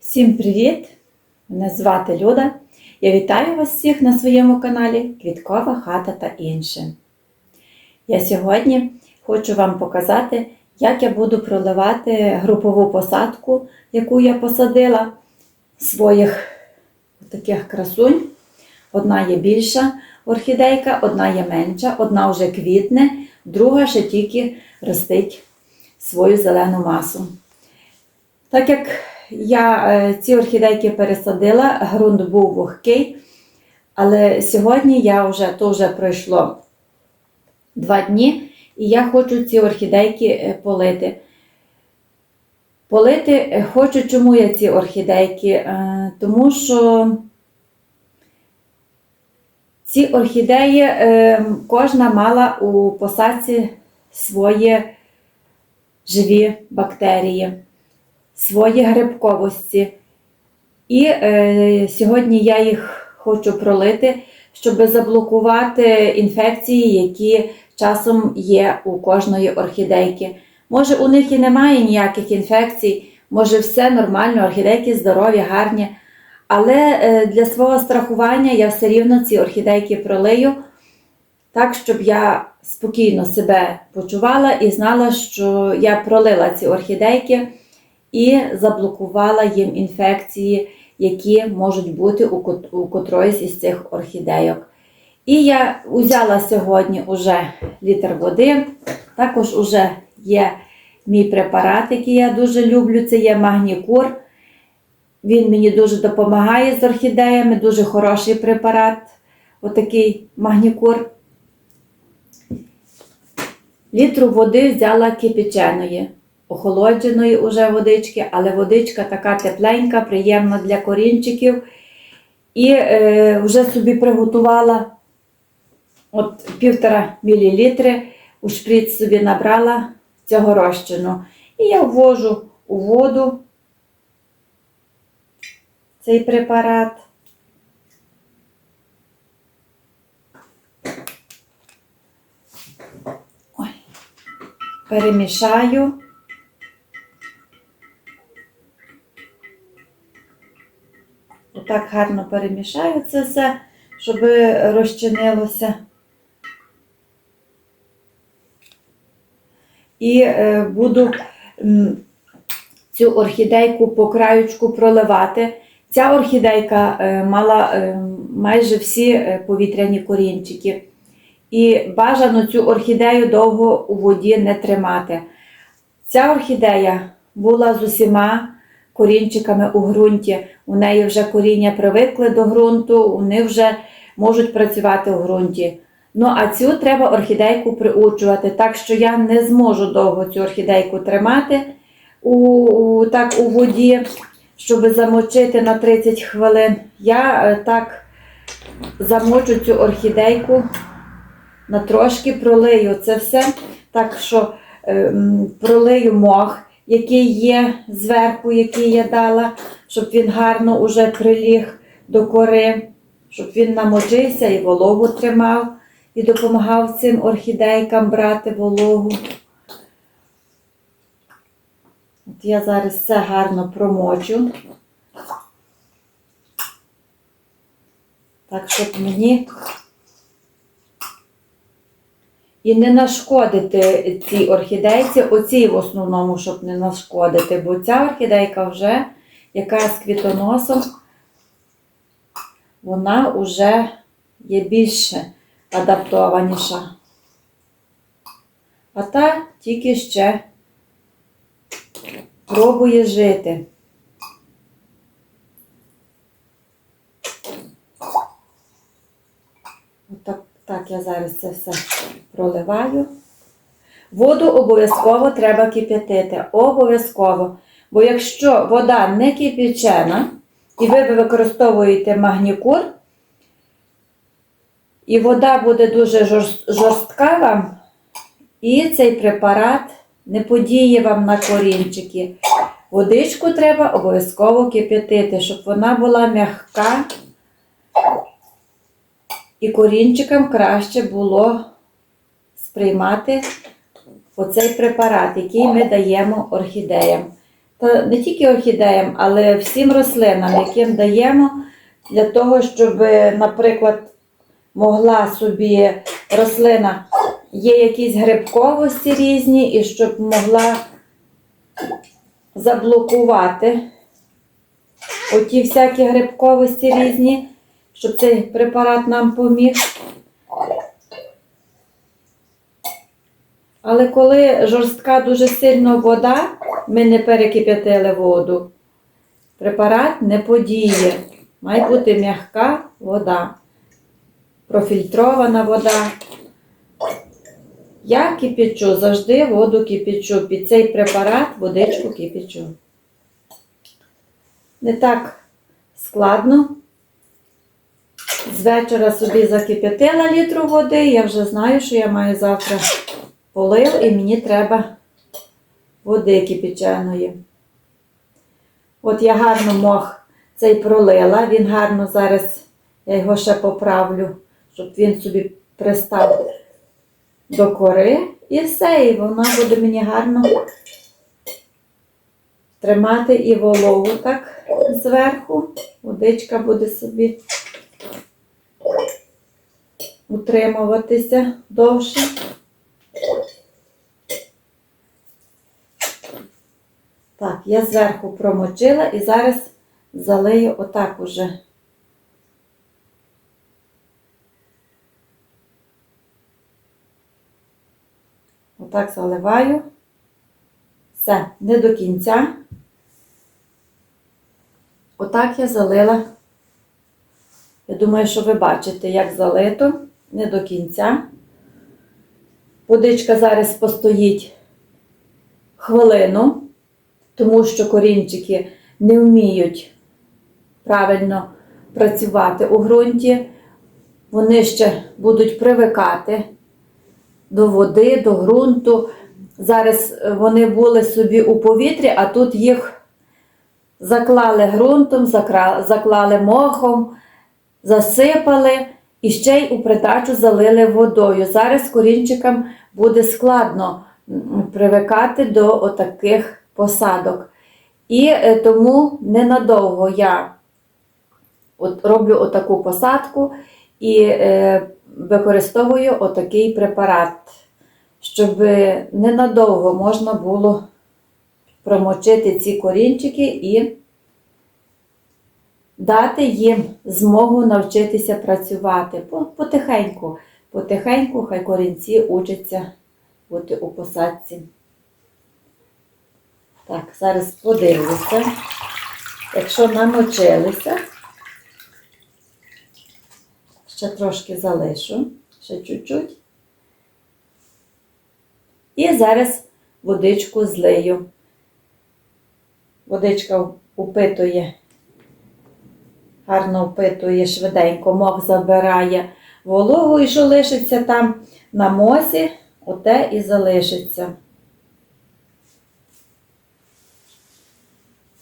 Всім привіт! Мене звати Люда. Я вітаю вас всіх на своєму каналі Квіткова хата та інше. Я сьогодні хочу вам показати, як я буду проливати групову посадку, яку я посадила своїх таких красунь. Одна є більша орхідейка, одна є менша, одна вже квітне, друга ще тільки ростить свою зелену масу. Так як я е, ці орхідейки пересадила, ґрунт був вогкий, але сьогодні я вже вже пройшло два дні, і я хочу ці орхідейки е, полити. Полити е, хочу, чому я ці орхідейки? Тому що ці орхідеї кожна мала у посадці свої живі бактерії свої грибковості. І е, сьогодні я їх хочу пролити, щоб заблокувати інфекції, які часом є у кожної орхідейки. Може, у них і немає ніяких інфекцій, може, все нормально, орхідейки здорові, гарні. Але е, для свого страхування я все рівно ці орхідейки пролию, так, щоб я спокійно себе почувала і знала, що я пролила ці орхідейки і заблокувала їм інфекції, які можуть бути у кот- котроїсь із цих орхідейок. І я взяла сьогодні уже літр води. Також уже є мій препарат, який я дуже люблю. Це є магнікур. Він мені дуже допомагає з орхідеями, дуже хороший препарат. Отакий магнікур. Літру води взяла кипяченої, охолодженої уже водички, але водичка така тепленька, приємна для корінчиків. І е, вже собі приготувала от півтора мілілітри, у шприц собі набрала цього розчину. І я ввожу у воду цей препарат. Ой. Перемішаю. Отак гарно перемішаю це все, щоб розчинилося. І е, буду цю орхідейку по краючку проливати. Ця орхідейка е, мала е, майже всі повітряні корінчики. І бажано цю орхідею довго у воді не тримати. Ця орхідея була з усіма корінчиками у ґрунті. У неї вже коріння привикли до ґрунту, вони вже можуть працювати у ґрунті. Ну, а цю треба орхідейку приучувати, так що я не зможу довго цю орхідейку тримати у, у- так, у воді, щоб замочити на 30 хвилин. Я е, так замочу цю орхідейку на трошки пролию це все. Так що е, пролию мох, який є зверху, який я дала, щоб він гарно уже приліг до кори, щоб він намочився і вологу тримав, і допомагав цим орхідейкам брати вологу. От я зараз це гарно промочу. Так, щоб мені і не нашкодити цій орхідейці, оцій в основному, щоб не нашкодити, бо ця орхідейка вже, яка з квітоносом, вона вже є більше адаптованіша. А та тільки ще пробує жити. Отак, так я зараз це все проливаю. Воду обов'язково треба кип'ятити. Обов'язково. Бо якщо вода не кипячена, і ви використовуєте магнікур, і вода буде дуже жорстка вам, і цей препарат не подіє вам на корінчики. Водичку треба обов'язково кип'ятити, щоб вона була м'яка і корінчикам краще було сприймати оцей препарат, який ми даємо орхідеям. Та не тільки орхідеям, але всім рослинам, яким даємо для того, щоб, наприклад, могла собі рослина, є якісь грибковості різні, і щоб могла заблокувати оті всякі грибковості різні, щоб цей препарат нам поміг. Але коли жорстка дуже сильно вода, ми не перекип'ятили воду, препарат не подіє. Має бути м'яка вода, профільтрована вода. Я кипячу, завжди воду кипячу. Під цей препарат водичку кипячу. Не так складно. З вечора собі закип'ятила літру води, я вже знаю, що я маю завтра полив і мені треба води кипяченої. От я гарно мох цей пролила, він гарно зараз, я його ще поправлю, щоб він собі пристав до кори і все, і вона буде мені гарно тримати і вологу так зверху. Водичка буде собі утримуватися довше. Так, я зверху промочила і зараз залию отак уже. Отак заливаю. Все, не до кінця. Отак я залила. Я думаю, що ви бачите, як залито, не до кінця. Водичка зараз постоїть хвилину, тому що корінчики не вміють правильно працювати у ґрунті. Вони ще будуть привикати до води, до ґрунту. Зараз е, вони були собі у повітрі, а тут їх заклали ґрунтом, заклали мохом, засипали і ще й у придачу залили водою. Зараз корінчикам буде складно привикати до отаких посадок. І е, тому ненадовго я от роблю отаку посадку і е, використовую отакий препарат, щоб ненадовго можна було промочити ці корінчики і дати їм змогу навчитися працювати потихеньку. Потихеньку хай корінці учаться бути у посадці. Так, зараз подивлюся. Якщо намочилися, ще трошки залишу, ще чуть-чуть. І зараз водичку злию. Водичка упитує, гарно впитує швиденько, мох забирає вологу і що лишиться там на мосі, оте і залишиться.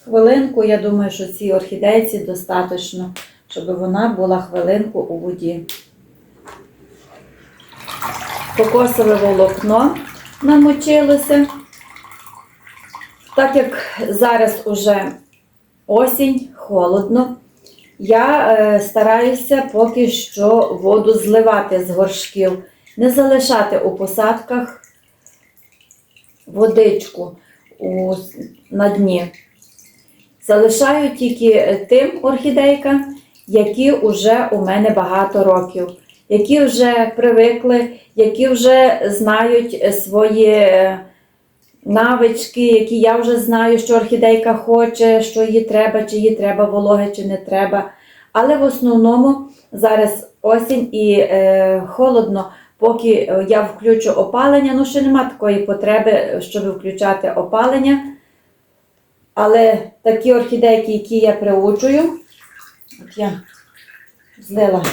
Хвилинку, я думаю, що цій орхідейці достатньо, щоб вона була хвилинку у воді. Кокосове волокно намочилося. Так як зараз уже осінь, холодно, я е, стараюся поки що воду зливати з горшків, не залишати у посадках водичку у, на дні. Залишаю тільки тим орхідейкам, які вже у мене багато років, які вже привикли, які вже знають свої навички, які я вже знаю, що орхідейка хоче, що їй треба, чи їй треба вологе, чи не треба. Але в основному зараз осінь і е, холодно, поки я включу опалення, ну ще нема такої потреби, щоб включати опалення. Але такі орхідейки, які я приучую, от я злила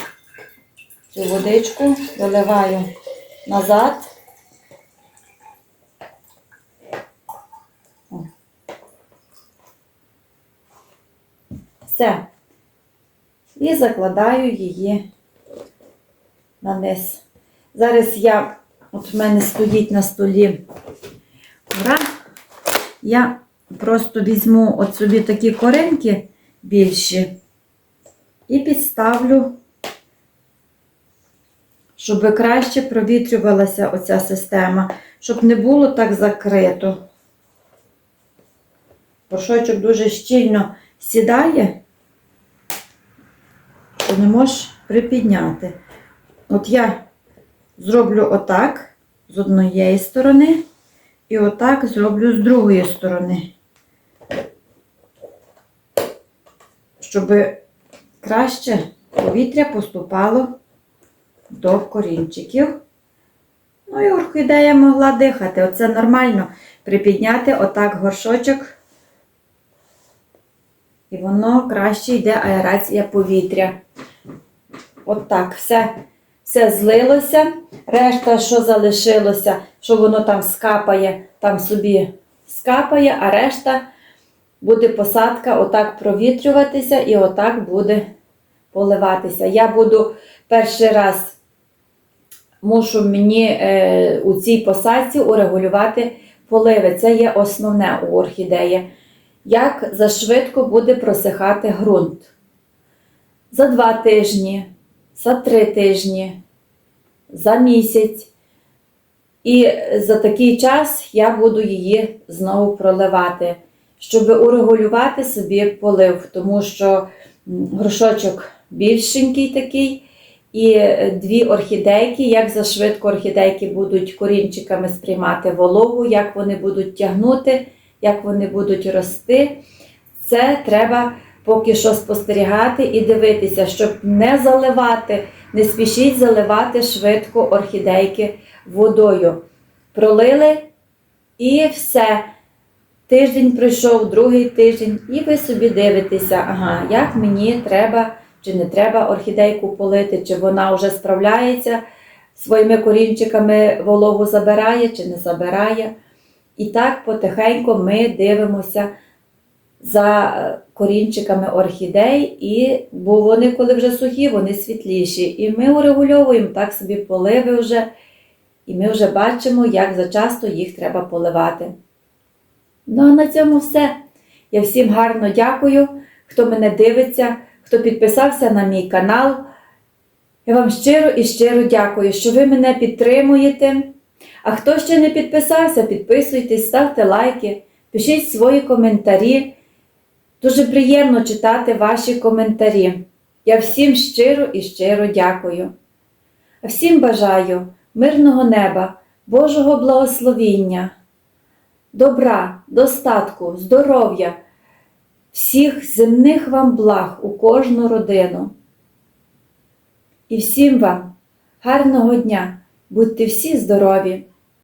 цю водичку, доливаю назад. Все. І закладаю її на низ. Зараз я, от в мене стоїть на столі кора, я просто візьму от собі такі коринки більші і підставлю, щоб краще провітрювалася оця система, щоб не було так закрито. Горшочок дуже щільно сідає, то не можеш припідняти. От я зроблю отак з однієї сторони і отак зроблю з другої сторони. Щоб краще повітря поступало до корінчиків. Ну і орхідея могла дихати. Оце нормально припідняти отак горшочок. І воно краще йде аерація повітря. От так, все, все злилося. Решта, що залишилося, що воно там скапає, там собі скапає, а решта буде посадка отак провітрюватися і отак буде поливатися. Я буду перший раз мушу мені е, у цій посадці урегулювати поливи. Це є основне у орхідеї. Як зашвидко буде просихати ґрунт. За два тижні, за три тижні, за місяць. І за такий час я буду її знову проливати, щоб урегулювати собі полив, тому що м, горшочок більшенький такий. І е, дві орхідейки, як зашвидко орхідейки будуть корінчиками сприймати вологу, як вони будуть тягнути, як вони будуть рости. Це треба поки що спостерігати і дивитися, щоб не заливати, не спішіть заливати швидко орхідейки водою. Пролили і все. Тиждень пройшов, другий тиждень, і ви собі дивитеся, ага, як мені треба чи не треба орхідейку полити, чи вона вже справляється своїми корінчиками вологу забирає чи не забирає. І так потихеньку ми дивимося за корінчиками орхідей, і, бо вони, коли вже сухі, вони світліші. І ми урегульовуємо так собі поливи вже, і ми вже бачимо, як зачасто їх треба поливати. Ну а на цьому все. Я всім гарно дякую, хто мене дивиться, хто підписався на мій канал. Я вам щиро і щиро дякую, що ви мене підтримуєте. А хто ще не підписався, підписуйтесь, ставте лайки, пишіть свої коментарі. Дуже приємно читати ваші коментарі. Я всім щиро і щиро дякую. А всім бажаю мирного неба, Божого благословіння, добра, достатку, здоров'я, всіх земних вам благ у кожну родину. І всім вам гарного дня, будьте всі здорові!